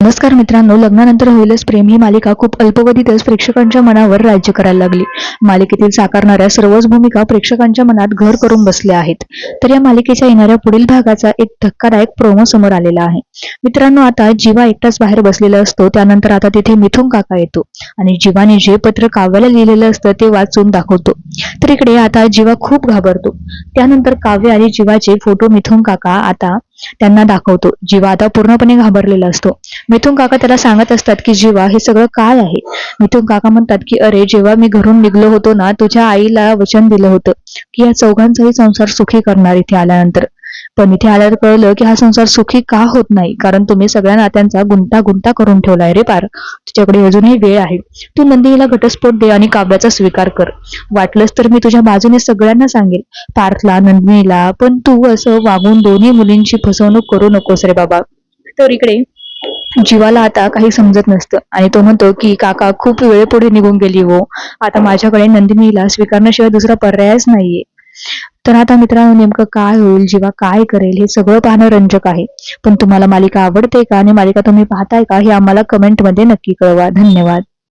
नमस्कार मित्रांनो लग्नानंतर होईलच प्रेम ही मालिका खूप अल्पवधीतच प्रेक्षकांच्या मनावर राज्य करायला लागली. मालिकेतील साकारणाऱ्या सर्वच भूमिका प्रेक्षकांच्या मनात घर करून बसल्या आहेत. तर या मालिकेच्या येणाऱ्या पुढील भागाचा एक धक्कादायक प्रोमो समोर आलेला आहे. मित्रांनो आता जीवा एकटाच बाहेर बसलेला असतो त्यानंतर आता तिथे मिथुन काका येतो. आणि जीवाने जे पत्र काव्याला लिहिलेलं असतं ते वाचून दाखवतो. तर इकडे आता जीवा खूप घाबरतो. त्यानंतर काव्य आणि जीवाचे फोटो मिथुन काका आता त्यांना दाखवतो. जिवा आता पूर्णपणे घाबरलेला असतो. मिथुन काका त्याला सांगत असतात की जीवा हे सगळं काय आहे. मिथुन काका म्हणतात की अरे जेव्हा मी घरून निघलो होतो ना तुझ्या आईला वचन दिलं होतं की या चौघांचाही संसार सुखी करणार इथे आल्यानंतर. पण इथे आल्यावर कळलं की हा संसार सुखी का होत नाही? कारण तुम्ही सगळ्या नात्यांचा गुंता गुंता करून ठेवलाय रे पार. तुझ्याकडे अजूनही वेळ आहे. तू नंदिनीला घटस्फोट दे आणि काव्याचा स्वीकार कर. वाटलंच तर मी तुझ्या बाजूने सगळ्यांना सांगेल. पार्थला नंदिनीला पण तू असं वागून दोन्ही मुलींची फसवणूक करू नकोस रे बाबा. तर इकडे जीवाला आता काही समजत नसतं आणि तो म्हणतो की काका खूप वेळ पुढे निघून गेली हो. आता माझ्याकडे नंदिनीला स्वीकारण्याशिवाय दुसरा पर्यायच नाहीये. तर आता मित्रांनो नेमकं काय होईल जीवा काय करेल हे सगळं पाहणं रंजक आहे. पण तुम्हाला मालिका आवडते का आणि मालिका तुम्ही पाहताय का हे आम्हाला कमेंटमध्ये नक्की कळवा. धन्यवाद.